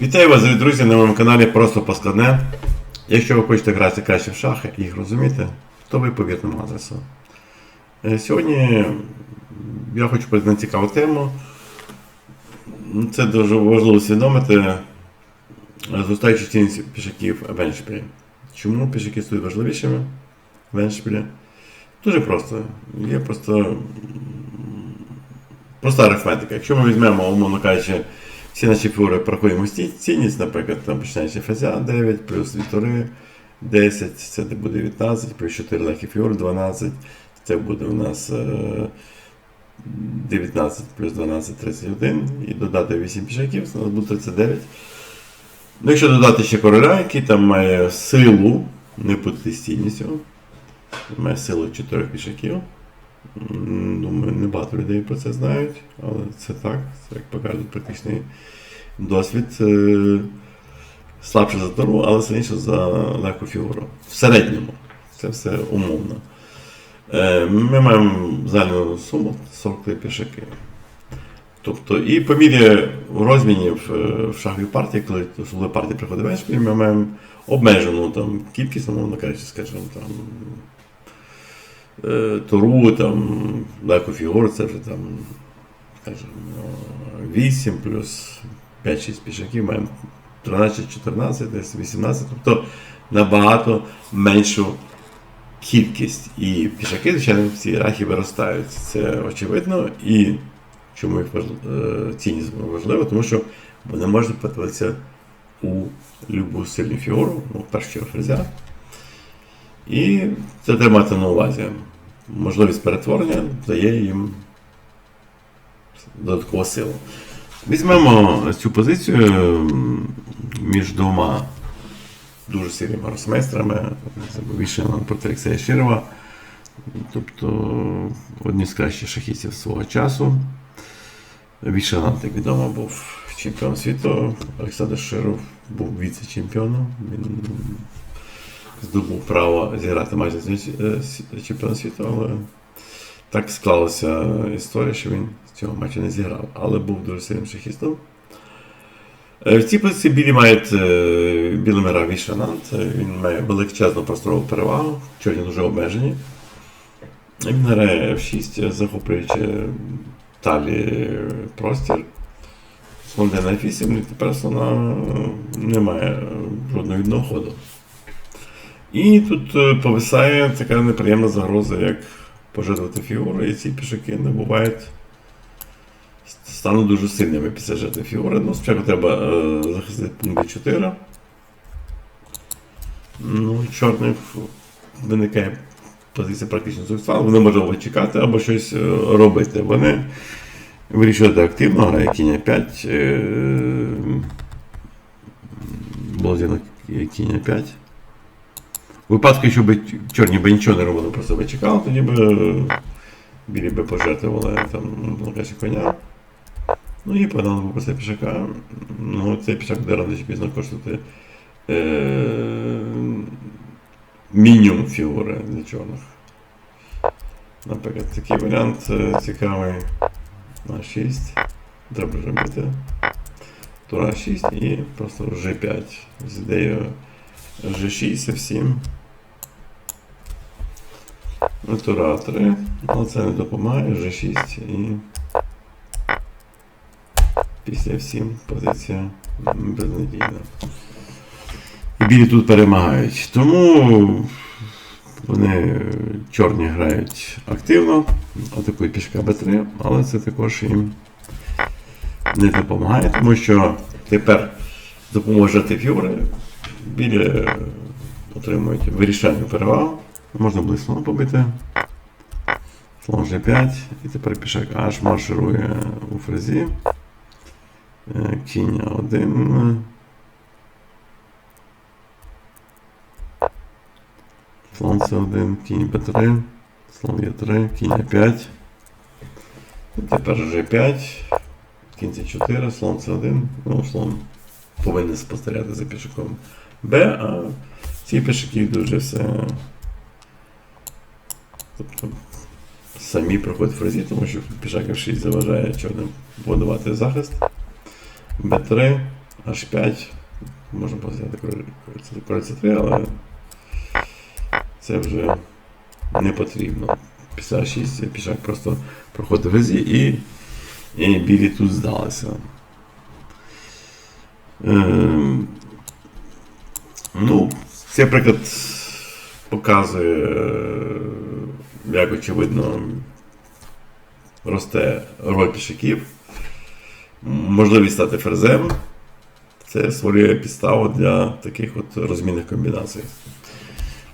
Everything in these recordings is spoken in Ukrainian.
Вітаю вас, друзі, на моєму каналі Просто Поскладне. Якщо ви хочете грати краще в шахи і їх розуміти, то ви по адресу. Е, Сьогодні я хочу подати на цікаву тему. Це дуже важливо усвідомити зростаючу цінність пішаків в Веншпілі. Чому пішаки стають важливішими в Веншпілі? Дуже просто. Є просто проста арифметика. Якщо ми візьмемо, умовно кажучи, всі наші фігури ці- цінність, наприклад, там починаючи фазя 9, плюс вітори 10, це буде 19, плюс 4 легкі фігури 12, це буде у нас е, 19 плюс 12 31, і додати 8 пішаків, це у нас буде 39. Ну, якщо додати ще короля, який там має силу, не путати з цінністю, має силу 4 пішаків. Думаю, не багато людей про це знають, але це так, це як показує практичний досвід. Слабше за Тору, але сильніше за легку фігуру. В середньому. Це все умовно. Е, Ми маємо загальну суму 43 пішаки. Тобто, і по мірі розмінів е, в шаховій партії, коли особливо партія приходить ввечері, ми маємо обмежену там, кількість, умовно кажучи, скажімо, там, е, Тору, там, фігуру, це вже там, скажімо, 8 плюс 5-6 пішаків, маємо 13-14, десь 18, тобто набагато меншу кількість. І пішаки, звичайно, в цій рахі виростають. Це очевидно. І чому їх е, цінність важлива? Тому що вони можуть подивитися у любу сильну фігуру, ну, першу фрезя. І це треба мати на увазі. Можливість перетворення дає їм додаткову силу. Візьмемо цю позицію між двома дуже сильними був Вішенан проти Олексія Широва, тобто одні з кращих шахістів свого часу. Вішенан, як відомо, був чемпіон світу, Олександр Широв був віце-чемпіоном. Він здобув право зіграти майже з чемпіон світу, але так склалася історія, що він цього матчу не зіграв, але був дуже сильним шахістом. Е, В цій позиції білі мають е, грав Вішанант. Він має величезну просторову перевагу, чорні дуже обмежені. Він грає F6, захоплюючи далі простір. Слон на F8, і тепер слона не має жодного відного ходу. І тут е, повисає така неприємна загроза, як пожертвувати фігури, і ці пішаки не бувають стануть дуже сильними після жертви фігури. Ну, спочатку треба е, захистити пункт 4. Ну, чорних виникає позиція практично суїцидальна. Вони можуть чекати, або щось е, робити. Вони вирішують активно, грає кінь 5. Е, було зіно кінь 5. Випадку, якщо б чорні би нічого не робили, просто би чекали, тоді б білі би пожертвували там, ну, каже, коня. Ну і погнали по це пішака. Ну, цей пішак буде рано чи пізно коштувати е- мінімум фігури для чорних. Наприклад, такий варіант е, цікавий на 6. Треба вже бити. Тура 6 і просто G5 з ідеєю G6 F7. Ну, Тура 3, але це не допомагає, G6 і після всім позиція безнадійна. І білі тут перемагають. Тому вони чорні грають активно, атакують пішка Б3, але це також їм не допомагає, тому що тепер допоможе фігури, білі отримують вирішальну перевагу. Можна буде слон побити. Слон G5, і тепер пішак аж марширує у фрезі. Е, Кінь 1. Слон С1, кінь Б3, слон Е3, кінь Е5. І тепер G5, кінь С4, слон С1. Ну, слон повинен спостерігати за пішаком Б, а ці пішаки йдуть вже все. Тобто самі проходять фрезі, тому що пішак F6 заважає чорним будувати захист. Б3 H5. Можна взяти король- король C3, але це вже не потрібно. Після А6 пішак просто проходить в гризі і, і білі тут здалися. Ем, ну, цей приклад показує, як очевидно, росте роль пішаків. Можливість стати ферзем. Це створює підставу для таких от розмінних комбінацій.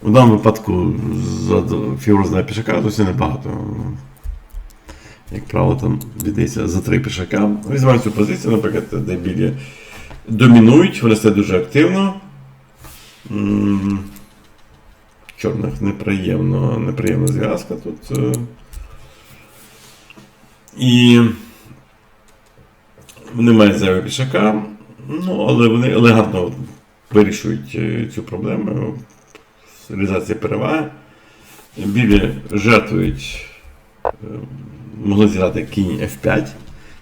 У даному випадку за фігуру знає пішака досить небагато. Як правило, там віддається за три пішака. Візьмемо цю позицію, наприклад, де білі домінують, вони стають дуже активно. Чорних неприємно, неприємна зв'язка тут. е. І вони мають зайві пішака, ну, але вони елегантно вирішують е, цю проблему. Реалізація переваги. Білі жертвують, е, могли зіграти кінь F5.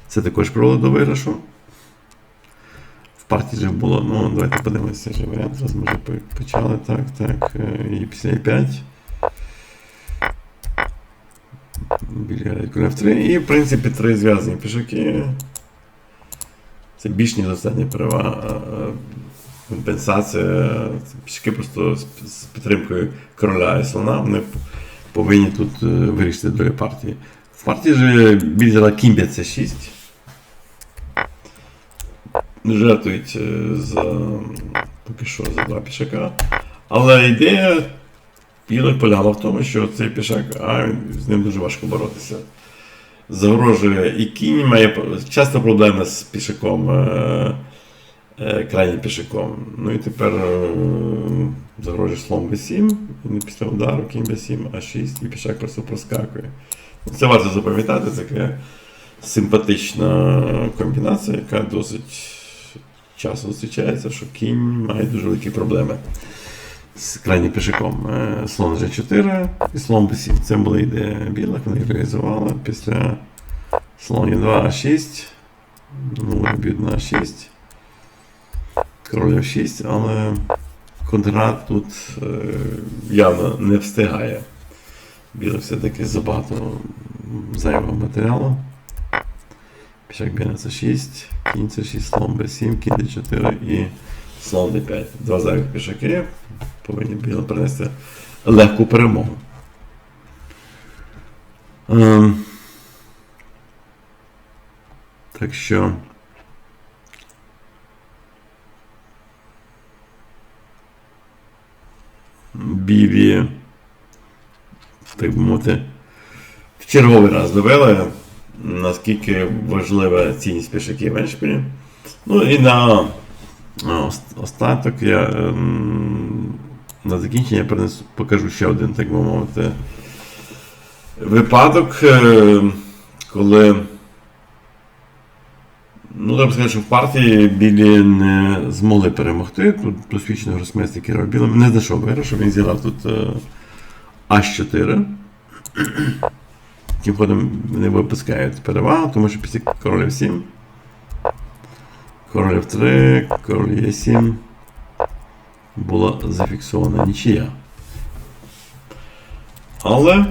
Це також привело до виграшу. В партії вже було, ну, давайте подивимося цей же варіант. Зараз може по- почали. Так, так. е, І після E5. Білі грають король F3. І, в принципі, три зв'язані пішаки. Це більш ніж достатня перевага. е, Компенсація. Пішки просто з, підтримкою короля і слона. Вони повинні тут е, вирішити долю партії. В партії же біль взяла кінь c6. Жертвують е, за поки що за два пішака. Але ідея білих полягала в тому, що цей пішак, а з ним дуже важко боротися. Загрожує і кінь має часто проблеми з пішаком, е, е, крайнім пішаком. Ну і тепер е, загрожує слон b7, і після удару кінь b7, а6, і пішак просто проскакує. Це варто запам'ятати, така симпатична комбінація, яка досить часто зустрічається, що кінь має дуже великі проблеми з крайнім пішаком. Е, Слон G4 і слон B7. Це була ідея білих, вони реалізували. Після слон Е2 А6. Ну, б'ють на А6. Король F6, але контрат тут е, явно не встигає. Білих все-таки забагато зайвого матеріалу. Б'є на С6, кінь С6, слон Б7, кінь Д4 і слон Д5. Два зайвих пішаки повинні принести легку перемогу. Ем, так що. Білі, так би мовити, в черговий раз довели, наскільки важлива цінність пішаків Еншпілі. Ну і на остаток я ем, на закінчення принесу, покажу ще один, так би мовити, випадок, ем, коли. Ну, треба сказати, що в партії білі не змогли перемогти. Тут досвідчений гросмейстер керував білим. Не знайшов виграшу, він зіграв тут е, А4. Тим потім не випускають перевагу, тому що після король 7. Король 3, король Е7 була зафіксована нічия. Але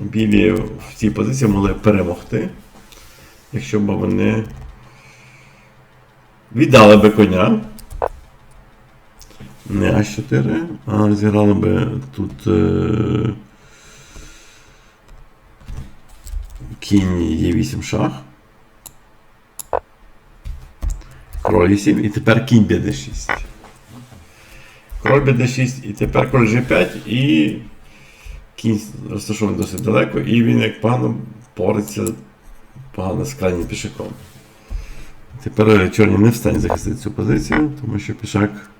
білі в цій позиції могли перемогти, якщо б вони віддали би коня. Не А4, а зіграли би тут. Е, кінь Е8 шах. Король Е7 і тепер кінь БД6. Король БД6 і тепер король G5 і кінь розташований досить далеко, і він як погано бореться погано з крайнім пішаком. Тепер чорні не встануть захистити цю позицію, тому що пішак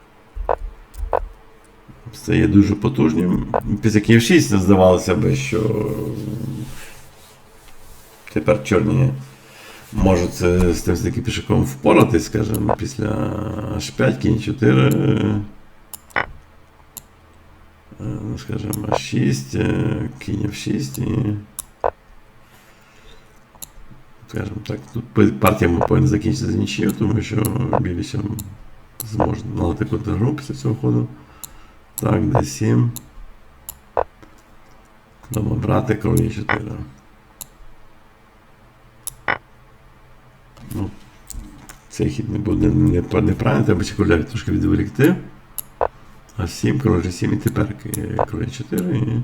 стає дуже потужним. Після Київ 6 здавалося би, що тепер чорні можуть з тим з таким пішаком впоратись, скажімо, після H5, кінь 4. е, ну, скажімо, А6, е, кінь F6 і скажімо так, тут партія повинна закінчитися з нічию, тому що білі ще зможуть налити контргру після цього ходу. Так, d7. Дома брати, король є 4. Ну, цей хід не буде не- неправильний, треба ще короля трошки відволікти. А 7, король G7 і тепер е, король 4. І...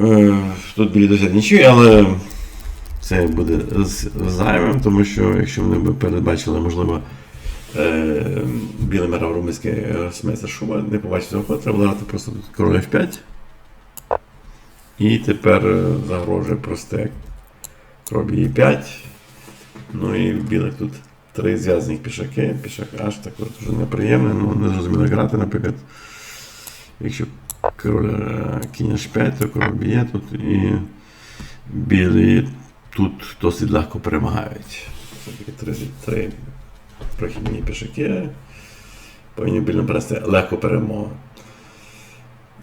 Е, тут білі досять нічого, але це буде з зайвим, тому що якщо вони б передбачили, можливо, е, білий мера румунський сместер шума, не побачив цього ходу, треба грати просто тут король F5. І тепер загрожує просте король E5. Ну і білих тут три зв'язаних пішаки. Пішак аж також дуже неприємне, ну не зрозуміло грати, наприклад. Якщо король е, кінь H5, то король б'є тут і білі тут досить легко перемагають. Все-таки три, три прохідні пішаки. Повинні білим принести легко перемогу.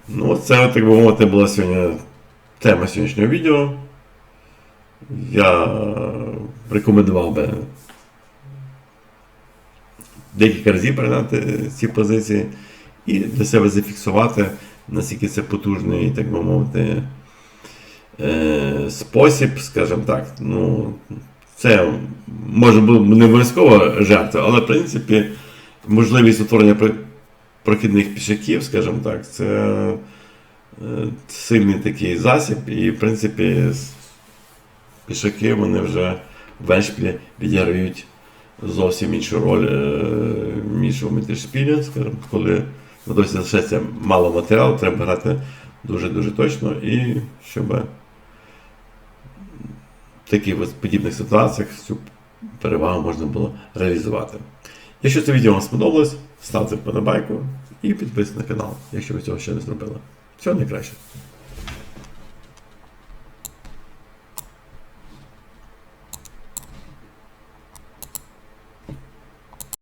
Ну, це, так би мовити, була сьогодні тема сьогоднішнього відео. Я рекомендував би декілька разів передати ці позиції і для себе зафіксувати, наскільки це потужний, так би мовити, спосіб, скажімо так. Ну, це може бути не обов'язково жертва, але в принципі можливість утворення про- прохідних пішаків, скажімо так, це сильний такий засіб, і в принципі пішаки вони вже в Веншпілі відіграють зовсім іншу роль е, ніж у Мітершпілі, скажімо, коли на досі залишається мало матеріалу, треба грати дуже-дуже точно і щоб в таких подібних ситуаціях цю перевагу можна було реалізувати. Якщо це відео вам сподобалось, ставте вподобайку і підписуйтесь на канал, якщо ви цього ще не зробили. Всього найкраще.